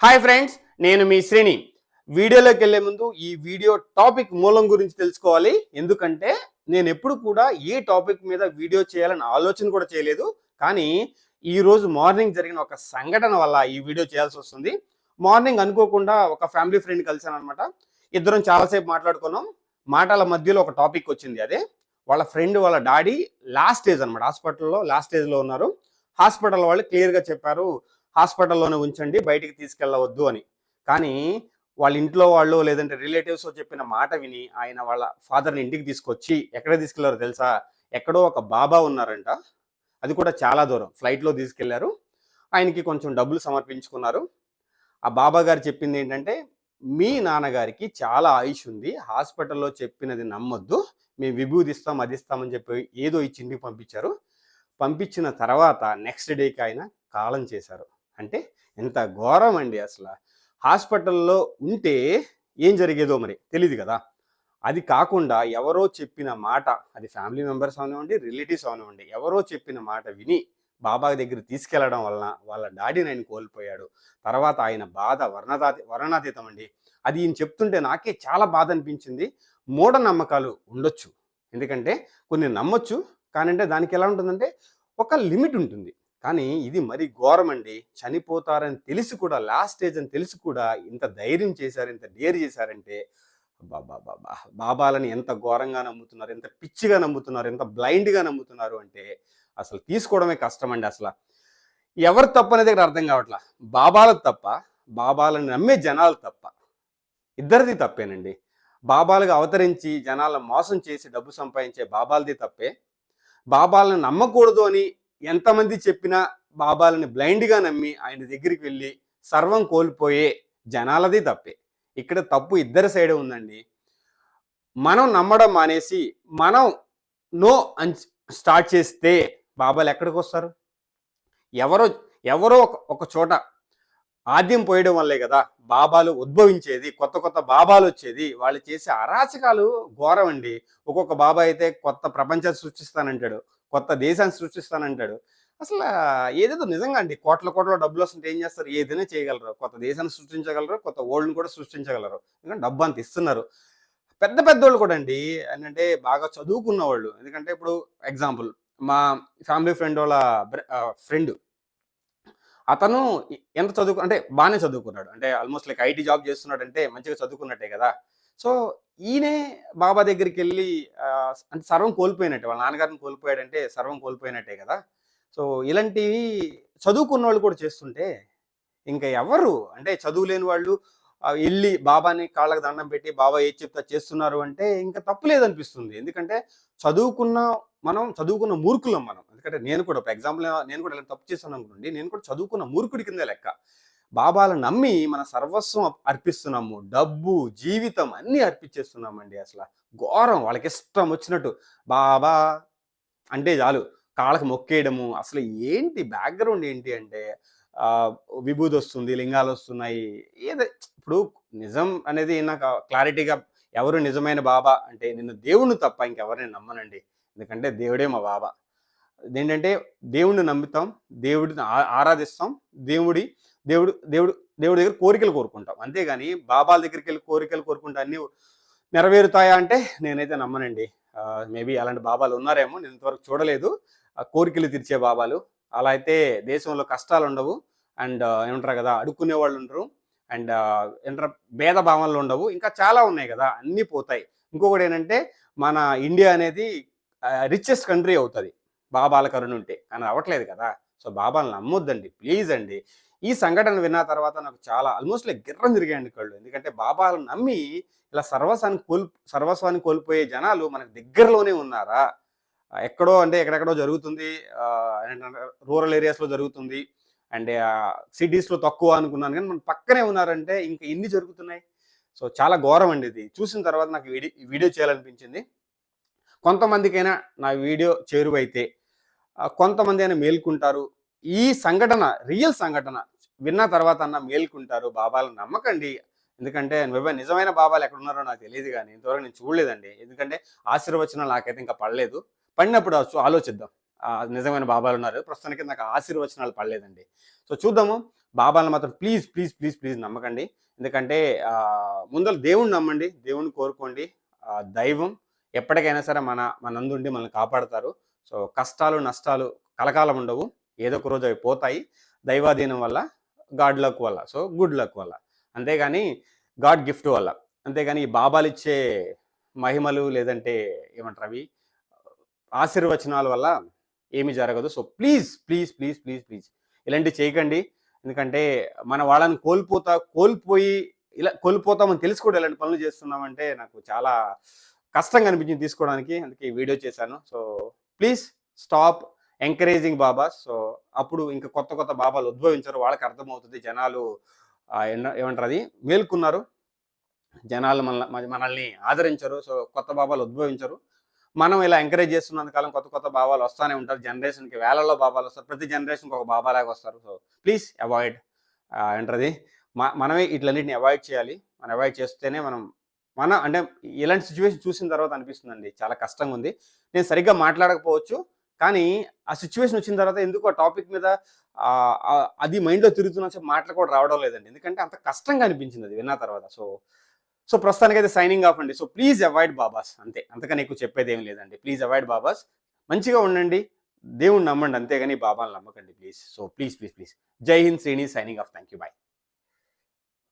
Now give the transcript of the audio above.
Hi friends నేను మీ శ్రేణి వీడియోలోకి వెళ్ళే ముందు ఈ వీడియో టాపిక్ మూలం గురించి తెలుసుకోవాలి. ఎందుకంటే నేను ఎప్పుడు కూడా ఏ టాపిక్ మీద వీడియో చేయాలని ఆలోచన కూడా చేయలేదు. కానీ ఈరోజు మార్నింగ్ జరిగిన ఒక సంఘటన వల్ల ఈ వీడియో చేయాల్సి వస్తుంది. మార్నింగ్ అనుకోకుండా ఒక ఫ్యామిలీ ఫ్రెండ్ కలిసాను అనమాట ఇద్దరం చాలాసేపు మాట్లాడుకున్నాం. మాటల మధ్యలో ఒక టాపిక్ వచ్చింది అదే. వాళ్ళ ఫ్రెండ్ వాళ్ళ డాడీ లాస్ట్ స్టేజ్ అనమాట హాస్పిటల్లో లాస్ట్ స్టేజ్లో ఉన్నారు. హాస్పిటల్ వాళ్ళు క్లియర్గా చెప్పారు. హాస్పిటల్లోనే ఉంచండి బయటికి తీసుకెళ్ళవద్దు అని. కానీ వాళ్ళ ఇంట్లో వాళ్ళు లేదంటే రిలేటివ్స్ చెప్పిన మాట విని ఆయన వాళ్ళ ఫాదర్ని ఇంటికి తీసుకొచ్చి ఎక్కడ తీసుకెళ్ళారో తెలుసా? ఎక్కడో ఒక బాబా ఉన్నారంట. అది కూడా చాలా దూరం. ఫ్లైట్లో తీసుకెళ్ళారు. ఆయనకి కొంచెం డబ్బులు సమర్పించుకున్నారు. ఆ బాబా గారు చెప్పింది ఏంటంటే మీ నాన్నగారికి చాలా ఆయుష్ ఉంది. హాస్పిటల్లో చెప్పినది నమ్మొద్దు. మేము విభూది ఇస్తాం అది ఇస్తామని చెప్పి ఏదో ఇచ్చి ఇంటికి పంపించారు. పంపించిన తర్వాత నెక్స్ట్ డేకి ఆయన కాలం చేశారు. అంటే ఎంత ఘోరం అండి అసలు. హాస్పిటల్లో ఉంటే ఏం జరిగేదో మరి తెలియదు కదా. అది కాకుండా ఎవరో చెప్పిన మాట అది ఫ్యామిలీ మెంబర్స్ అవనివ్వండి రిలేటివ్స్ అవనివ్వండి ఎవరో చెప్పిన మాట విని బాబా దగ్గర తీసుకెళ్ళడం వలన వాళ్ళ డాడీని ఆయన కోల్పోయాడు. తర్వాత ఆయన బాధ వర్ణతాతి వర్ణాతీతం అండి. అది ఈయన చెప్తుంటే నాకే చాలా బాధ అనిపించింది. మూఢనమ్మకాలు ఉండొచ్చు. ఎందుకంటే కొన్ని నమ్మొచ్చు కానీ అంటే దానికి ఎలా ఉంటుందంటే ఒక లిమిట్ ఉంటుంది. కానీ ఇది మరి ఘోరమండి. చనిపోతారని తెలిసి కూడా లాస్ట్ స్టేజ్ అని తెలిసి కూడా ఇంత ధైర్యం చేశారు ఇంత డేర్ చేశారంటే బాబా బాబా బాబాలని ఎంత ఘోరంగా నమ్ముతున్నారు ఎంత పిచ్చిగా నమ్ముతున్నారు ఎంత బ్లైండ్గా నమ్ముతున్నారు అంటే అసలు తీసుకోవడమే కష్టం అండి అసలు. ఎవరు తప్పు అనేది ఇక్కడ అర్థం కావట్లా? బాబాల తప్ప బాబాలను నమ్మే జనాలు తప్ప. ఇద్దరిది తప్పేనండి. బాబాలుగా అవతరించి జనాలను మోసం చేసి డబ్బు సంపాదించే బాబాలది తప్పే. బాబాలను నమ్మకూడదు అని ఎంతమంది చెప్పినా బాబాలని బ్లైండ్గా నమ్మి ఆయన దగ్గరికి వెళ్ళి సర్వం కోల్పోయే జనాలది తప్పే. ఇక్కడ తప్పు ఇద్దరి సైడే ఉందండి. మనం నమ్మడం మానేసి మనం నో అని స్టార్ట్ చేస్తే బాబాలు ఎక్కడికి వస్తారు? ఎవరో ఎవరో ఒక- ఒక చోట ఆద్యం పోయడం వల్లే కదా బాబాలు ఉద్భవించేది కొత్త కొత్త బాబాలు వచ్చేది. వాళ్ళు చేసే అరాచకాలు ఘోరం అండి. ఒక్కొక్క బాబా అయితే కొత్త ప్రపంచాన్ని సృష్టిస్తానంటాడు. కొత్త దేశాన్ని సృష్టిస్తానంటాడు. అసలు ఏదేదో నిజంగా అండి కోట్ల కోట్ల డబ్బులు వస్తుంటే ఏం చేస్తారు? ఏదైనా చేయగలరు. కొత్త దేశాన్ని సృష్టించగలరు కొత్త వరల్డ్ని కూడా సృష్టించగలరు. ఎందుకంటే డబ్బు అంత ఇస్తున్నారు పెద్ద పెద్దోళ్ళు కూడా అండి ఏంటంటే బాగా చదువుకున్న వాళ్ళు ఎందుకంటే ఇప్పుడు ఎగ్జాంపుల్ మా ఫ్యామిలీ ఫ్రెండ్ వాళ్ళ ఫ్రెండ్. అతను ఎంత చదువుకు అంటే బాగానే చదువుకున్నాడు. అంటే ఆల్మోస్ట్ లైక్ ఐటీ జాబ్ చేస్తున్నాడు అంటే మంచిగా చదువుకున్నట్టే కదా. సో ఈయనే బాబా దగ్గరికి వెళ్ళి అంటే సర్వం కోల్పోయినట్టే వాళ్ళ నాన్నగారిని కోల్పోయాడంటే సర్వం కోల్పోయినట్టే కదా. సో ఇలాంటివి చదువుకున్న వాళ్ళు కూడా చేస్తుంటే ఇంకా ఎవరు అంటే చదువు లేని వాళ్ళు వెళ్ళి బాబాని కాళ్ళకి దండం పెట్టి బాబా ఏ చెప్తా చేస్తున్నారు అంటే ఇంకా తప్పు లేదనిపిస్తుంది. ఎందుకంటే చదువుకున్న మనం చదువుకున్న మూర్ఖులం మనం. ఎందుకంటే నేను కూడా ఒక ఎగ్జాంపుల్ నేను కూడా ఇలా తప్పు చేస్తాను అనుకోండి నేను కూడా చదువుకున్న మూర్ఖుడి కింద లెక్క. బాబాలను నమ్మి మన సర్వస్వం అర్పిస్తున్నాము. డబ్బు జీవితం అన్నీ అర్పించేస్తున్నామండి అసలు. ఘోరం వాళ్ళకి ఇష్టం వచ్చినట్టు. బాబా అంటే చాలు. కాళ్ళకి మొక్కేయడము. అసలు ఏంటి బ్యాక్గ్రౌండ్ ఏంటి అంటే ఆ, విభూది వస్తుంది లింగాలు వస్తున్నాయి. ఏదో? ఇప్పుడు నిజం అనేది నాకు క్లారిటీగా ఎవరు నిజమైన బాబా అంటే నిన్ను దేవుణ్ణి తప్ప ఇంకెవరిని నమ్మనండి. ఎందుకంటే దేవుడే మా బాబా. ఏంటంటే దేవుడిని నమ్ముతాం దేవుడిని ఆ- ఆరాధిస్తాం దేవుడి దేవుడు దేవుడు దేవుడి దగ్గర కోరికలు కోరుకుంటాం. అంతేగాని బాబాల దగ్గరికి వెళ్ళి కోరికలు కోరుకుంటా అన్ని నెరవేరుతాయా అంటే నేనైతే నమ్మనండి. మేబీ అలాంటి బాబాలు ఉన్నారేమో నేను ఇంతవరకు చూడలేదు. కోరికలు తీర్చే బాబాలు. అలా అయితే దేశంలో కష్టాలు ఉండవు. అండ్ ఏమంటారు కదా అడుక్కునే వాళ్ళు ఉండరు. అండ్ ఏమంటారు భేద భావనలు ఉండవు. ఇంకా చాలా ఉన్నాయి కదా అన్నీ పోతాయి. ఇంకొకటి ఏంటంటే మన ఇండియా అనేది రిచెస్ట్ కంట్రీ అవుతుంది. బాబాల కరుణ ఉంటే. కానీ అవ్వట్లేదు కదా. సో బాబాలను నమ్మొద్దండి. ప్లీజ్ అండి. ఈ సంఘటన విన్న తర్వాత నాకు చాలా ఆల్మోస్ట్ లైక్ గిర్రం తిరిగాయండి కళ్ళు. ఎందుకంటే బాబాలను నమ్మి ఇలా సర్వస్వాన్ని కోల్ సర్వస్వాన్ని కోల్పోయే జనాలు మనకు దగ్గరలోనే ఉన్నారా? ఎక్కడో అంటే ఎక్కడెక్కడో జరుగుతుంది. రూరల్ ఏరియాస్లో జరుగుతుంది. అండ్ సిటీస్లో తక్కువ అనుకున్నాను. కానీ మన పక్కనే ఉన్నారంటే ఇంకా ఎన్ని జరుగుతున్నాయి? సో చాలా ఘోరం అండి ఇది. చూసిన తర్వాత నాకు వీడియో వీడియో చేయాలనిపించింది. కొంతమందికైనా నా వీడియో చేరువైతే కొంతమంది అయినా మేల్కుంటారు. ఈ సంఘటన రియల్ సంఘటన విన్న తర్వాత అన్న మేల్కుంటారు. బాబాలను నమ్మకండి. ఎందుకంటే నువ్వే నిజమైన బాబాలు ఎక్కడున్నారో నాకు తెలియదు కానీ ఇంతవరకు నేను చూడలేదండి. ఎందుకంటే ఆశీర్వచనాలు నాకైతే ఇంకా పడలేదు. పడినప్పుడు ఆలోచిద్దాం. నిజమైన బాబాలు ఉన్నారు. ప్రస్తుతానికి నాకు ఆశీర్వచనాలు పడలేదండి. సో చూద్దాము. బాబాలను మాత్రం ప్లీజ్ ప్లీజ్ ప్లీజ్ ప్లీజ్ నమ్మకండి. ఎందుకంటే ముందర దేవుణ్ణి నమ్మండి. దేవుణ్ణి కోరుకోండి. దైవం ఎప్పటికైనా సరే మన మనందుండి మనల్ని కాపాడతారు. సో కష్టాలు నష్టాలు కలకాలం ఉండవు. ఏదో ఒక రోజు అవి పోతాయి. దైవాధీనం వల్ల గాడ్ లక్ వల్ల. సో గుడ్ లక్ వల్ల. అంతేగాని గాడ్ గిఫ్ట్ వల్ల. అంతేగాని ఈ బాబాలు ఇచ్చే మహిమలు లేదంటే ఏమంటారు అవి? ఆశీర్వచనాల వల్ల ఏమీ జరగదు. So please please please please please. ఇలాంటివి చేయకండి. ఎందుకంటే మన వాళ్ళని కోల్పోతా కోల్పోయి ఇలా కోల్పోతామని తెలిసి కూడా ఇలాంటి పనులు చేస్తున్నామంటే నాకు చాలా కష్టంగా అనిపించింది తీసుకోవడానికి. అందుకే ఈ వీడియో చేశాను. So please stop encouraging babas so అప్పుడు ఇంకా కొత్త కొత్త బాబాలు ఉద్భవించరు. వాళ్ళకి అర్థమవుతుంది జనాలు ఏమంటారు అది? మేల్కున్నారు. జనాలు మన మనల్ని ఆదరించరు. సో కొత్త బాబాలు ఉద్భవించరు. మనం ఇలా ఎంకరేజ్ చేస్తున్నంత కాలం కొత్త కొత్త బాబాలు వస్తూనే ఉంటారు. జనరేషన్కి వేలలో బాబాలు వస్తారు. ప్రతి జనరేషన్కి ఒక బాబా లాగా వస్తారు. సో ప్లీజ్ అవాయిడ్ ఏంటది మ- మనమే వీటిలన్నింటిని అవాయిడ్ చేయాలి. మనం అవాయిడ్ చేస్తేనే మనం మన అంటే ఇలాంటి సిచ్యువేషన్ చూసిన తర్వాత అనిపిస్తుందండి. చాలా కష్టంగా ఉంది నేను సరిగ్గా మాట్లాడకపోవచ్చు. కానీ ఆ సిచ్యువేషన్ వచ్చిన తర్వాత ఎందుకు ఆ టాపిక్ మీద అది మైండ్లో తిరుగుతున్న మాటలు కూడా రావడం లేదండి. ఎందుకంటే అంత కష్టంగా అనిపించింది అది విన్న తర్వాత. సో సో ప్రస్తుతానికైతే సైనింగ్ ఆఫ్ అండి. సో ప్లీజ్ అవాయిడ్ బాబాస్ అంతే. అంతకని ఎక్కువ చెప్పేది ఏం లేదండి. ప్లీజ్ అవాయిడ్ బాబాస్ మంచిగా ఉండండి. దేవుణ్ణి నమ్మండి. అంతేగాని బాబాని నమ్మకండి please so please please please Jai Hind Srini signing off thank you bye